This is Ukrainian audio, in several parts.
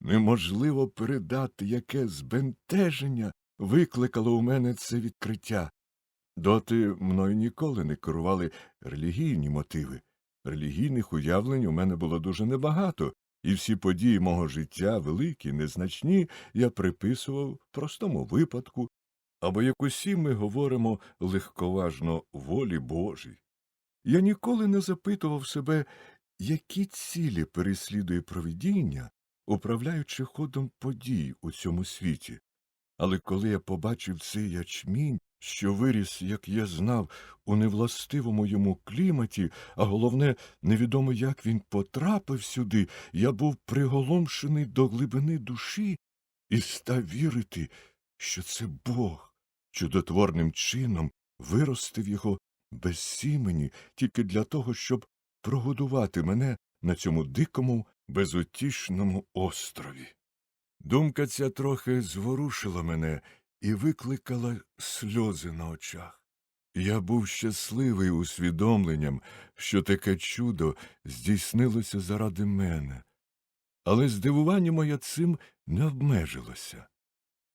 Неможливо передати, яке збентеження викликало у мене це відкриття. Доти мною ніколи не керували релігійні мотиви. Релігійних уявлень у мене було дуже небагато, і всі події мого життя, великі, незначні, я приписував простому випадку, або як усі ми говоримо легковажно волі Божій. Я ніколи не запитував себе, які цілі переслідує провидіння, управляючи ходом подій у цьому світі. Але коли я побачив цей ячмінь, що виріс, як я знав, у невластивому йому кліматі, а головне, невідомо, як він потрапив сюди, я був приголомшений до глибини душі і став вірити, що це Бог чудотворним чином виростив його без сімені тільки для того, щоб прогодувати мене на цьому дикому, безутішному острові. Думка ця трохи зворушила мене і викликала сльози на очах. Я був щасливий усвідомленням, що таке чудо здійснилося заради мене, але здивування моє цим не обмежилося.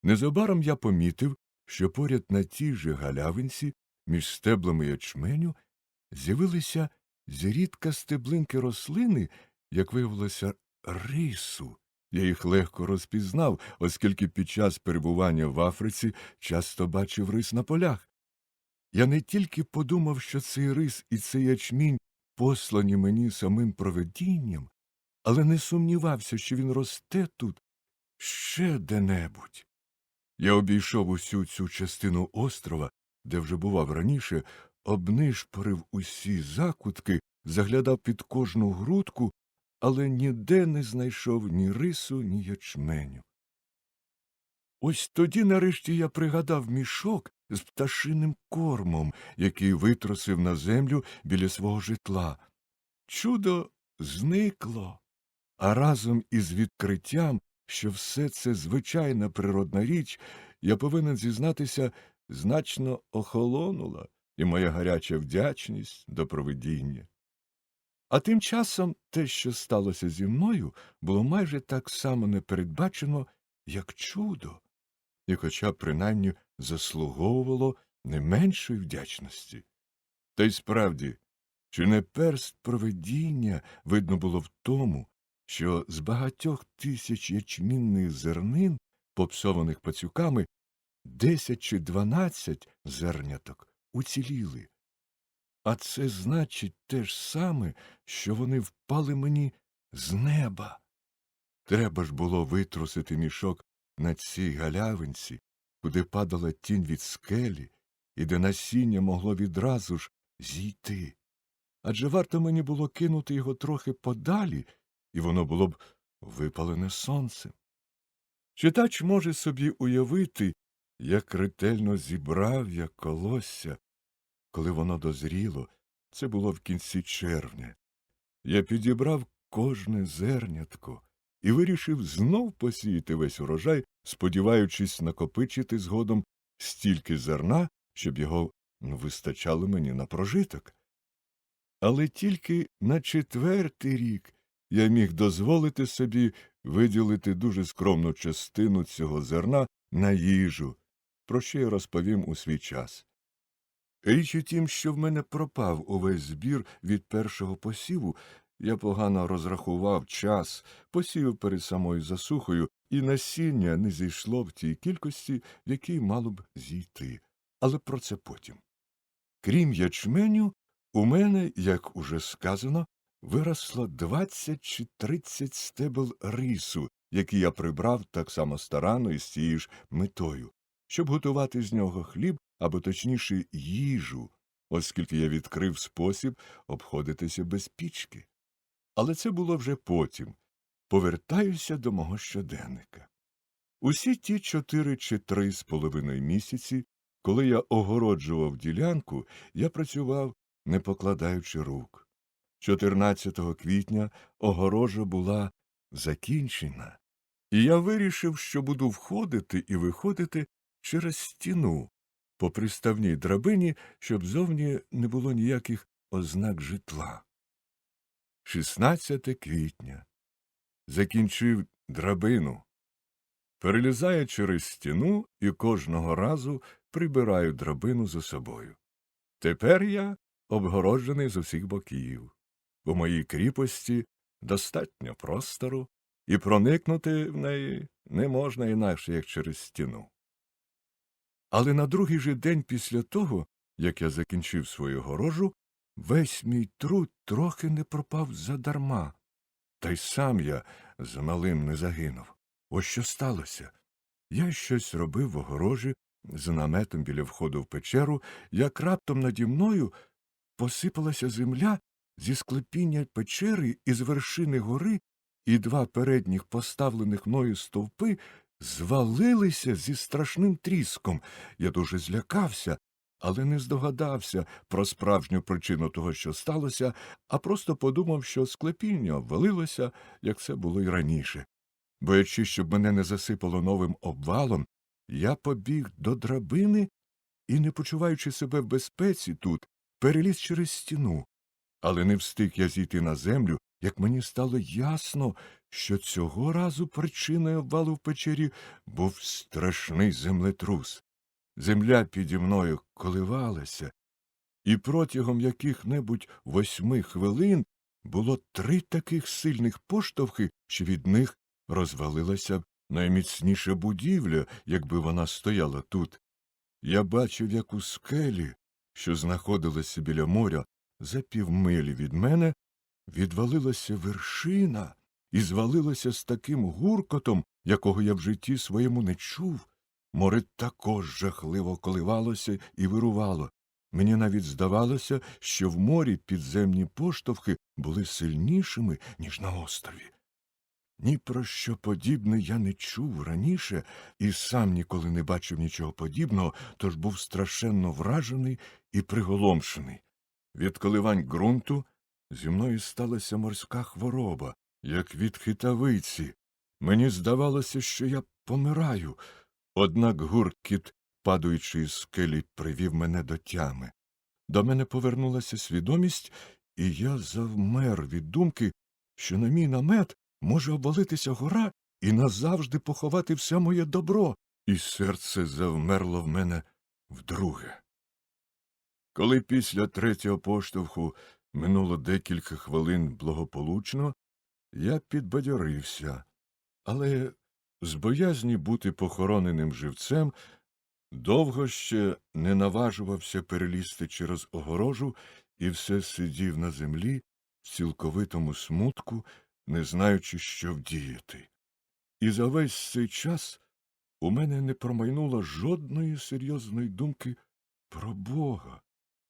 Незабаром я помітив, що поряд на тій же галявинці, між стеблами ячменю, з'явилися зрідка стеблинки рослини, як виявилося, рису. Я їх легко розпізнав, оскільки під час перебування в Африці часто бачив рис на полях. Я не тільки подумав, що цей рис і цей ячмінь послані мені самим проведінням, але не сумнівався, що він росте тут ще де-небудь. Я обійшов усю цю частину острова, де вже бував раніше, обнишпорив усі закутки, заглядав під кожну грудку, але ніде не знайшов ні рису, ні ячменю. Ось тоді нарешті я пригадав мішок з пташиним кормом, який витросив на землю біля свого житла. Чудо зникло, а разом із відкриттям, що все це звичайна природна річ, я повинен зізнатися, значно охолонула і моя гаряча вдячність до провидіння. А тим часом те, що сталося зі мною, було майже так само непередбачено, як чудо, і хоча принаймні заслуговувало не меншої вдячності. Та й справді, чи не перст провидіння видно було в тому, що з багатьох тисяч ячмінних зернин, попсованих пацюками, десять чи дванадцять зерняток уціліли. А це значить те ж саме, що вони впали мені з неба. Треба ж було витрусити мішок на цій галявинці, куди падала тінь від скелі, і де насіння могло відразу ж зійти. Адже варто мені було кинути його трохи подалі, і воно було б випалене сонцем. Читач може собі уявити, як ретельно зібрав я колосся, коли воно дозріло, це було в кінці червня. Я підібрав кожне зернятко і вирішив знов посіяти весь урожай, сподіваючись накопичити згодом стільки зерна, щоб його вистачало мені на прожиток. Але тільки на четвертий рік я міг дозволити собі виділити дуже скромну частину цього зерна на їжу, про що я розповім у свій час. Річ у тім, що в мене пропав увесь збір від першого посіву, я погано розрахував час, посів перед самою засухою, і насіння не зійшло в тій кількості, в якій мало б зійти. Але про це потім. Крім ячменю, у мене, як уже сказано, виросло двадцять чи тридцять стебел рису, які я прибрав так само старанно і з тією ж метою, щоб готувати з нього хліб або точніше їжу, оскільки я відкрив спосіб обходитися без пічки. Але це було вже потім. Повертаюся до мого щоденника. Усі ті чотири чи три з половиною місяці, коли я огороджував ділянку, я працював, не покладаючи рук. 14 квітня огорожа була закінчена, і я вирішив, що буду входити і виходити через стіну, по приставній драбині, щоб зовні не було ніяких ознак житла. 16 квітня. Закінчив драбину. Перелізаю через стіну і кожного разу прибираю драбину за собою. Тепер я обгороджений з усіх боків. У моїй кріпості достатньо простору, і проникнути в неї не можна інакше, як через стіну. Але на другий же день після того, як я закінчив свою горожу, весь мій труд трохи не пропав задарма. Та й сам я з малим не загинув. Ось що сталося. Я щось робив в огорожі з наметом біля входу в печеру, як раптом наді мною посипалася земля зі склепіння печери і з вершини гори, і два передніх поставлених мною стовпи звалилися зі страшним тріском. Я дуже злякався, але не здогадався про справжню причину того, що сталося, а просто подумав, що склепіння обвалилося, як це було й раніше. Боячись, щоб мене не засипало новим обвалом, я побіг до драбини і, не почуваючи себе в безпеці тут, переліз через стіну. Але не встиг я зійти на землю, як мені стало ясно, що цього разу причиною обвалу в печері був страшний землетрус. Земля піді мною коливалася, і протягом яких небудь восьми хвилин було три таких сильних поштовхи, що від них розвалилася б найміцніша будівля, якби вона стояла тут. Я бачив, як у скелі, що знаходилася біля моря, за півмилі від мене, відвалилася вершина і звалилася з таким гуркотом, якого я в житті своєму не чув. Море також жахливо коливалося і вирувало. Мені навіть здавалося, що в морі підземні поштовхи були сильнішими, ніж на острові. Ні про що подібне я не чув раніше і сам ніколи не бачив нічого подібного, тож був страшенно вражений і приголомшений. Від коливань ґрунту зі мною сталася морська хвороба, як від хитавиці. Мені здавалося, що я помираю, однак гуркіт, падаючи з скелі, привів мене до тями. До мене повернулася свідомість, і я завмер від думки, що на мій намет може обвалитися гора і назавжди поховати все моє добро, і серце завмерло в мене вдруге. Коли після третього поштовху минуло декілька хвилин благополучно, я підбадьорився, але з боязні бути похороненим живцем довго ще не наважувався перелізти через огорожу і все сидів на землі в цілковитому смутку, не знаючи, що вдіяти. І за весь цей час у мене не промайнуло жодної серйозної думки про Бога,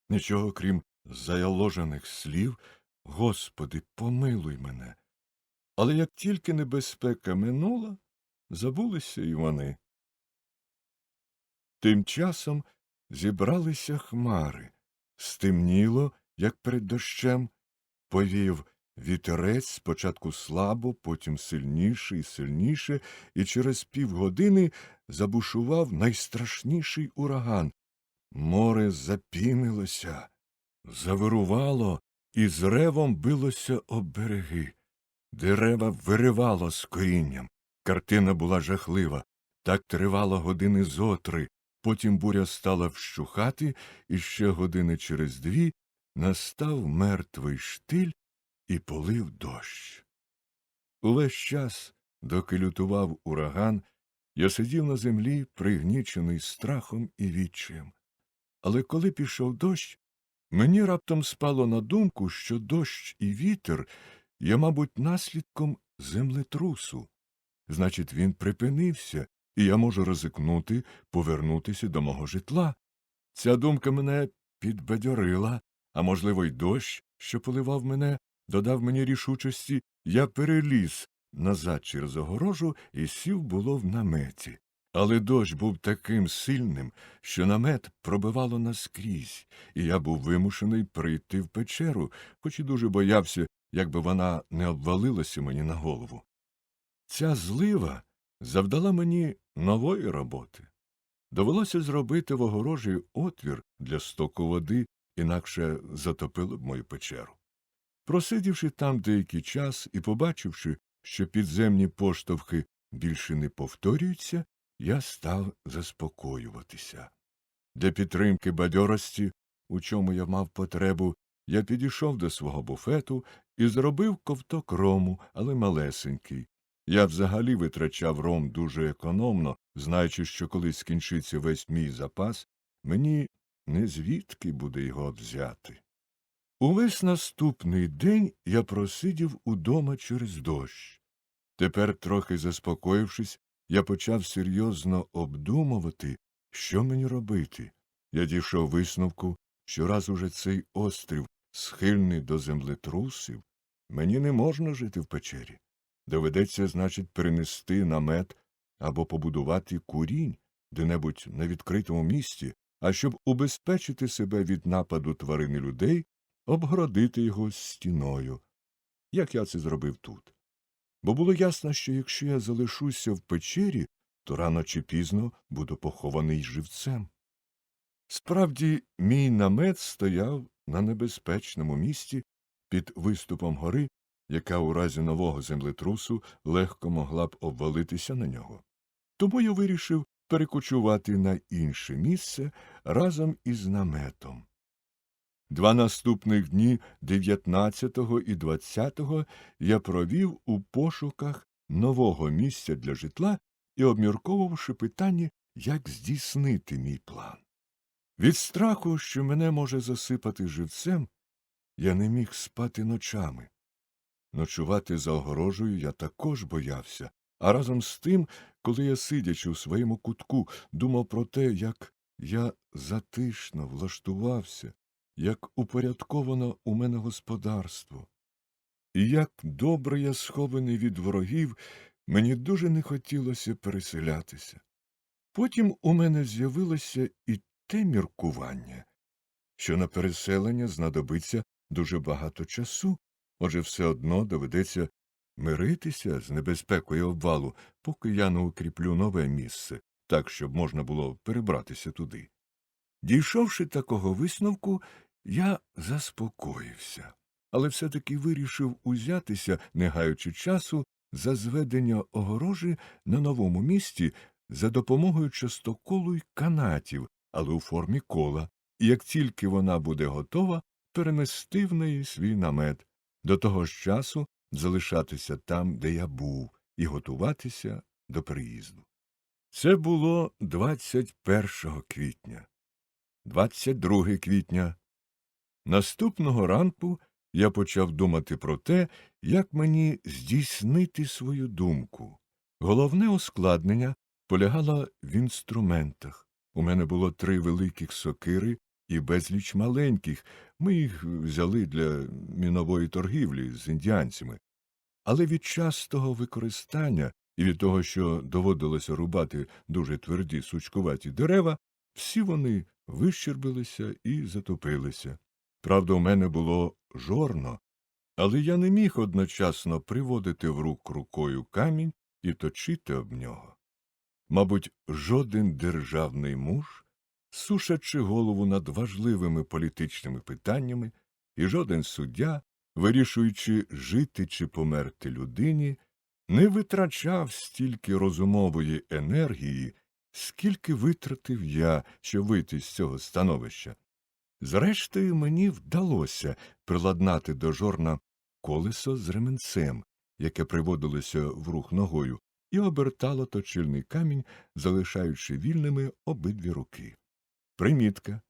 нічого крім заяложених слів Господи, помилуй мене. Але як тільки небезпека минула, забулися й вони. Тим часом зібралися хмари, стемніло, як перед дощем, повів вітерець спочатку слабо, потім сильніше і сильніше, і через півгодини забушував найстрашніший ураган. Море запінилося, завирувало і з ревом билося об береги. Дерева виривало з корінням. Картина була жахлива. Так тривало години зо три. Потім буря стала вщухати, і ще години через дві настав мертвий штиль і полив дощ. Увесь час, доки лютував ураган, я сидів на землі, пригнічений страхом і відчаєм. Але коли пішов дощ, мені раптом спало на думку, що дощ і вітер є, мабуть, наслідком землетрусу. Значить, він припинився, і я можу ризикнути повернутися до мого житла. Ця думка мене підбадьорила, а можливо, й дощ, що поливав мене, додав мені рішучості, я переліз назад через огорожу і сів було в наметі. Але дощ був таким сильним, що намет пробивало наскрізь, і я був вимушений прийти в печеру, хоч і дуже боявся, якби вона не обвалилася мені на голову. Ця злива завдала мені нової роботи. Довелося зробити в огорожі отвір для стоку води, інакше затопило б мою печеру. Просидівши там деякий час і побачивши, що підземні поштовхи більше не повторюються, я став заспокоюватися. Для підтримки бадьорості, у чому я мав потребу, я підійшов до свого буфету і зробив ковток рому, але малесенький. Я взагалі витрачав ром дуже економно, знаючи, що коли скінчиться весь мій запас, мені не звідки буде його взяти. Увесь наступний день я просидів удома через дощ. Тепер, трохи заспокоївшись, я почав серйозно обдумувати, що мені робити. Я дійшов висновку, що раз уже цей острів схильний до землетрусів, мені не можна жити в печері. Доведеться, значить, перенести намет або побудувати курінь де-небудь на відкритому місці, а щоб убезпечити себе від нападу тварин і людей, обгородити його стіною, як я це зробив тут. Бо було ясно, що якщо я залишуся в печері, то рано чи пізно буду похований живцем. Справді, мій намет стояв на небезпечному місці під виступом гори, яка у разі нового землетрусу легко могла б обвалитися на нього. Тому я вирішив перекочувати на інше місце разом із наметом. Два наступних дні, 19 і 20, я провів у пошуках нового місця для житла і обмірковувавши питання, як здійснити мій план. Від страху, що мене може засипати живцем, я не міг спати ночами. Ночувати за огорожею я також боявся, а разом з тим, коли я, сидячи у своєму кутку, думав про те, як я затишно влаштувався, як упорядковано у мене господарство. І як добре я схований від ворогів, мені дуже не хотілося переселятися. Потім у мене з'явилося і те міркування, що на переселення знадобиться дуже багато часу, отже все одно доведеться миритися з небезпекою обвалу, поки я не укріплю нове місце, так, щоб можна було перебратися туди. Дійшовши такого висновку, я заспокоївся, але все таки вирішив узятися, не гаючи часу, за зведення огорожі на новому місці за допомогою частоколу й канатів, але у формі кола, і як тільки вона буде готова, перенести в неї свій намет, до того ж часу залишатися там, де я був, і готуватися до приїзду. Це було 21 квітня. 22 квітня. Наступного ранку я почав думати про те, як мені здійснити свою думку. Головне ускладнення полягало в інструментах. У мене було три великих сокири і безліч маленьких. Ми їх взяли для мінової торгівлі з індіанцями. Але від частого використання і від того, що доводилося рубати дуже тверді сучкуваті дерева, всі вони вищербилися і затопилися. Правда, у мене було жорно, але я не міг одночасно приводити в рук рукою камінь і точити об нього. Мабуть, жоден державний муж, сушачи голову над важливими політичними питаннями, і жоден суддя, вирішуючи жити чи померти людині, не витрачав стільки розумової енергії, скільки витратив я, щоб вийти з цього становища. Зрештою, мені вдалося приладнати до жорна колесо з ременцем, яке приводилося в рух ногою, і обертало точильний камінь, залишаючи вільними обидві руки. Примітка.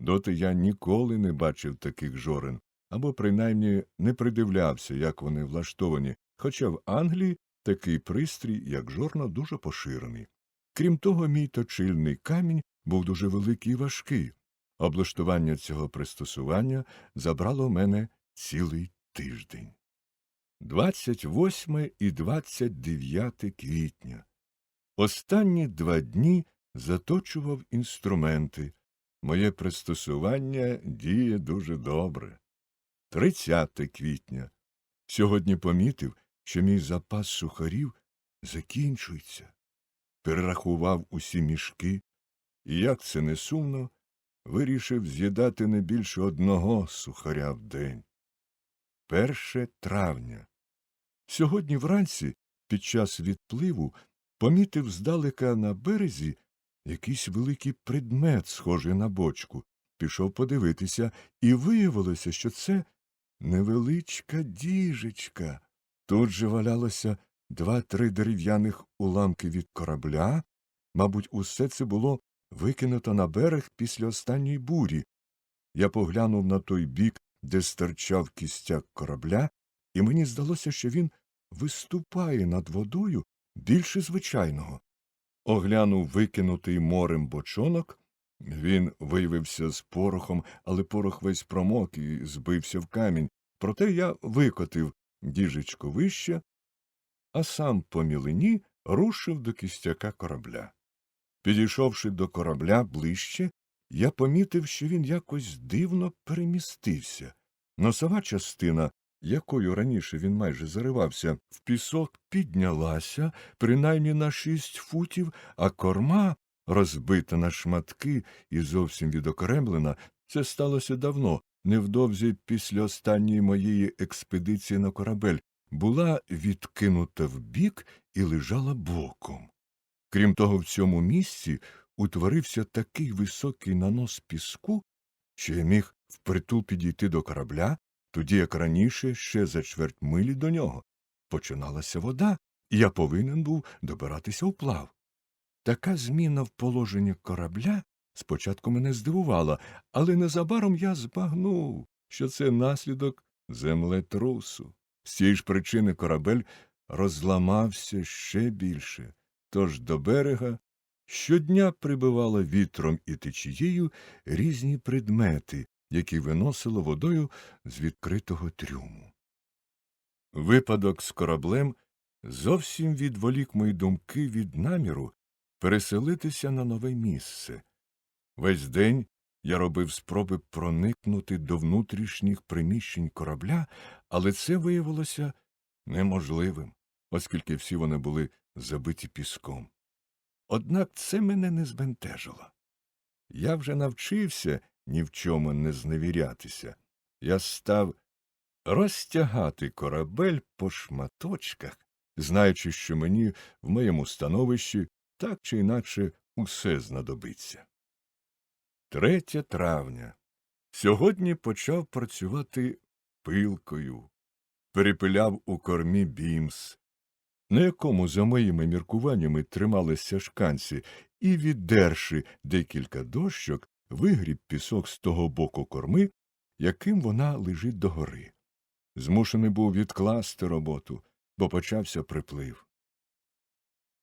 Доти я ніколи не бачив таких жорен, або принаймні не придивлявся, як вони влаштовані, хоча в Англії такий пристрій, як жорно, дуже поширений. Крім того, мій точильний камінь був дуже великий і важкий. Облаштування цього пристосування забрало мене цілий тиждень. 28 і 29 квітня. Останні два дні заточував інструменти. Моє пристосування діє дуже добре. 30 квітня. Сьогодні помітив, що мій запас сухарів закінчується. Перерахував усі мішки, і, як це не сумно, вирішив з'їдати не більше одного сухаря в день. Перше травня. Сьогодні вранці, під час відпливу, помітив здалека на березі якийсь великий предмет, схожий на бочку. Пішов подивитися, і виявилося, що це невеличка діжечка. Тут же валялося два-три дерев'яних уламки від корабля. Мабуть, усе це було викинуто на берег після останньої бурі. Я поглянув на той бік, де стирчав кістяк корабля, і мені здалося, що він виступає над водою більше звичайного. Оглянув викинутий морем бочонок. Він виявився з порохом, але порох весь промок і збився в камінь. Проте я викотив діжечку вище, а сам по мілині рушив до кістяка корабля. Підійшовши до корабля ближче, я помітив, що він якось дивно перемістився. Носова частина, якою раніше він майже заривався, в пісок піднялася принаймні на шість футів, а корма, розбита на шматки і зовсім відокремлена, це сталося давно, невдовзі після останньої моєї експедиції на корабель, була відкинута вбік і лежала боком. Крім того, в цьому місці утворився такий високий нанос піску, що я міг впритул підійти до корабля, тоді як раніше, ще за чверть милі до нього, починалася вода, і я повинен був добиратися вплав. Така зміна в положенні корабля спочатку мене здивувала, але незабаром я збагнув, що це наслідок землетрусу. З цієї ж причини корабель розламався ще більше, тож до берега щодня прибивало вітром і течією різні предмети, які виносило водою з відкритого трюму. Випадок з кораблем зовсім відволік мої думки від наміру переселитися на нове місце. Весь день я робив спроби проникнути до внутрішніх приміщень корабля, але це виявилося неможливим, оскільки всі вони були забиті піском. Однак це мене не збентежило. Я вже навчився ні в чому не зневірятися. Я став розтягати корабель по шматочках, знаючи, що мені в моєму становищі так чи інакше усе знадобиться. 3 травня. Сьогодні почав працювати пилкою, перепиляв у кормі бімс, на якому, за моїми міркуваннями, трималися шканці, і, віддерши декілька дощок, вигріб пісок з того боку корми, яким вона лежить догори. Змушений був відкласти роботу, бо почався приплив.